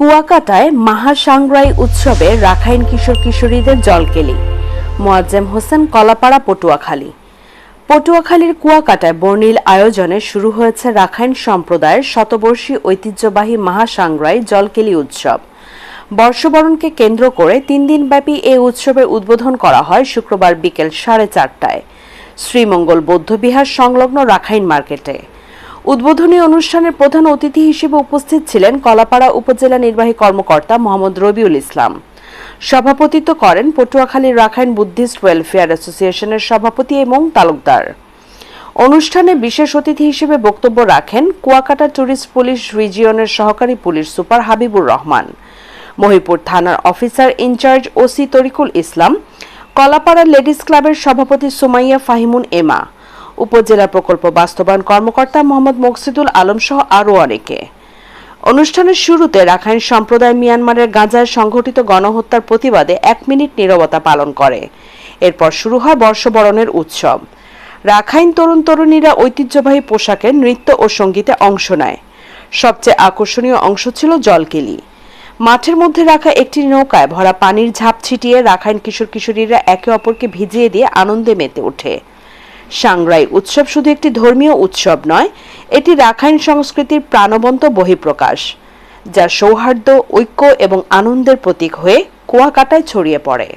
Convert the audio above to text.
কুয়াকাটায় মাহাসাংরাই উৎসবে রাখাইন কিশোর কিশোরীদের জলকেলি। মোয়াজ্জেম হোসেন কলাপাড়া, পটুয়াখালী। পটুয়াখালীর কুয়াকাটায় বর্ণিল আয়োজনে শুরু হয়েছে রাখাইন সম্প্রদায়ের শতবর্ষী ঐতিহ্যবাহী মাহাসাংরাই জলকেলি উৎসব। বর্ষবরণকে কেন্দ্র করে তিন দিনব্যাপী এই উৎসবের উদ্বোধন করা হয় শুক্রবার বিকেল সাড়ে চারটায়। শ্রীমঙ্গল বৌদ্ধবিহার সংলগ্ন রাখাইন মার্কেটে। উদ্বোধনী অনুষ্ঠানের প্রধান অতিথি হিসেবে উপস্থিত ছিলেন কলাপাড়া উপজেলা নির্বাহী কর্মকর্তা মোহাম্মদ রবিউল ইসলাম। সভাপতিত্ব করেন পটুয়াখালী রাখাইন বুদ্ধিস্ট ওয়েলফেয়ার অ্যাসোসিয়েশনের সভাপতি এবং তালুকদার। অনুষ্ঠানে বিশেষ অতিথি হিসেবে বক্তব্য রাখেন কুয়াকাটা ট্যুরিস্ট পুলিশ রিজিয়নের সহকারী পুলিশ সুপার হাবিবুর রহমান, মহিপুর থানার officer in charge OC Tarikul Islam, Kalapara ladies ক্লাবের সভাপতি সুমাইয়া ফাহিমুন এমা উপজেলা প্রকল্প বাস্তবায়ন কর্মকর্তা মোহাম্মদ মকসিদুল আলম সহ আরও অনেকে। অনুষ্ঠানের শুরুতে রাখাইন সম্প্রদায় মিয়ানমারের গাঁজায় সংঘটিত গণহত্যার প্রতিবাদে এক মিনিট নীরবতা পালন করে। এরপর শুরু হয় বর্ষবরণের উৎসব। রাখাইন তরুণ তরুণীরা ঐতিহ্যবাহী পোশাকে নৃত্য ও সঙ্গীতে অংশ নেয়। সবচেয়ে আকর্ষণীয় অংশ ছিল জলকেলি। মাঠের মধ্যে রাখা একটি নৌকায় ভরা পানির ঝাঁপ ছিটিয়ে রাখাইন কিশোর কিশোরীরা একে অপরকে ভিজিয়ে দিয়ে আনন্দে মেতে ওঠে। সাংরাই উৎসব শুধু একটি ধর্মীয় উৎসব নয়, এটি রাখাইন সংস্কৃতির প্রাণবন্ত বহিঃপ্রকাশ যা সৌহার্দ্য, ঐক্য এবং আনন্দের প্রতীক হয়ে কুয়াকাটায় ছড়িয়ে পড়ে।